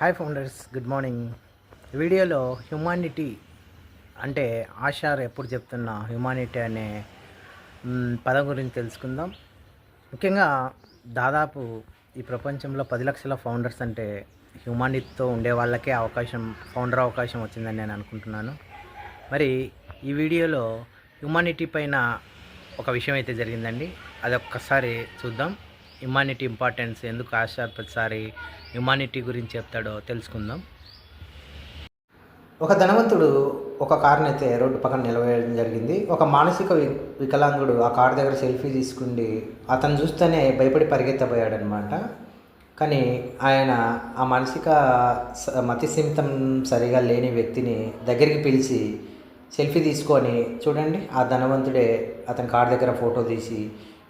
Hi founders good morning ఈ వీడియోలో humanity అంటే ఆషార్ ఎప్పుడు చెప్తున్న హ్యుమానిటీ అనే పదం గురించి తెలుసుకుందాం. ముఖ్యంగా దాదాపు ఈ ప్రపంచంలో పది లక్షల ఫౌండర్స్ అంటే హ్యుమానిటీతో ఉండే వాళ్ళకే అవకాశం ఫౌండర్ అవకాశం వచ్చిందని నేను అనుకుంటున్నాను. మరి ఈ వీడియోలో హ్యుమానిటీ పైన ఒక విషయం అయితే జరిగిందండి. అది ఒక్కసారి చూద్దాం. హ్యుమానిటీ ఇంపార్టెన్స్ ఎందుకు ఆషార్ ప్రతిసారి హ్యుమానిటీ గురించి చెప్తాడో తెలుసుకుందాం. ఒక ధనవంతుడు ఒక కారుని అయితే రోడ్డు పక్కన నిలవేయడం జరిగింది. ఒక మానసిక వికలాంగుడు ఆ కారు దగ్గర సెల్ఫీ తీసుకుండి అతను చూస్తేనే భయపడి పరిగెత్తబోయాడనమాట కానీ ఆయన ఆ మానసిక స- మతి సిమితం సరిగా లేని వ్యక్తిని దగ్గరికి పిలిచి సెల్ఫీ తీసుకొని చూడండి ఆ ధనవంతుడే అతని కారు దగ్గర ఫోటో తీసి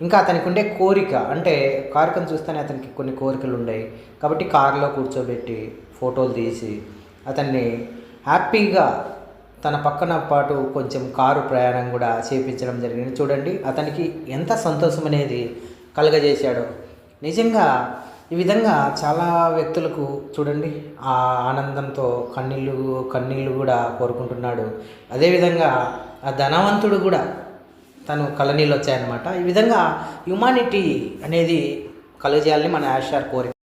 ఇంకా అతనికి ఉండే కోరిక అంటే కారుకను చూస్తేనే అతనికి కొన్ని కోరికలు ఉన్నాయి కాబట్టి కారులో కూర్చోబెట్టి ఫోటోలు తీసి అతన్ని హ్యాపీగా తన పక్కన పాటు కొంచెం కారు ప్రయాణం కూడా చేపించడం జరిగింది. చూడండి అతనికి ఎంత సంతోషం అనేది కలగజేశాడో. నిజంగా ఈ విధంగా చాలా వ్యక్తులకు చూడండి ఆ ఆనందంతో కన్నీళ్ళు కన్నీళ్ళు కూడా కోరుకుంటున్నాడు. అదేవిధంగా ఆ ధనవంతుడు కూడా తను కళ్ళనీళ్ళు వచ్చాయన్నమాట. ఈ విధంగా హ్యుమానిటీ అనేది కలుగజేయాలని మన యాషార్ కోరిక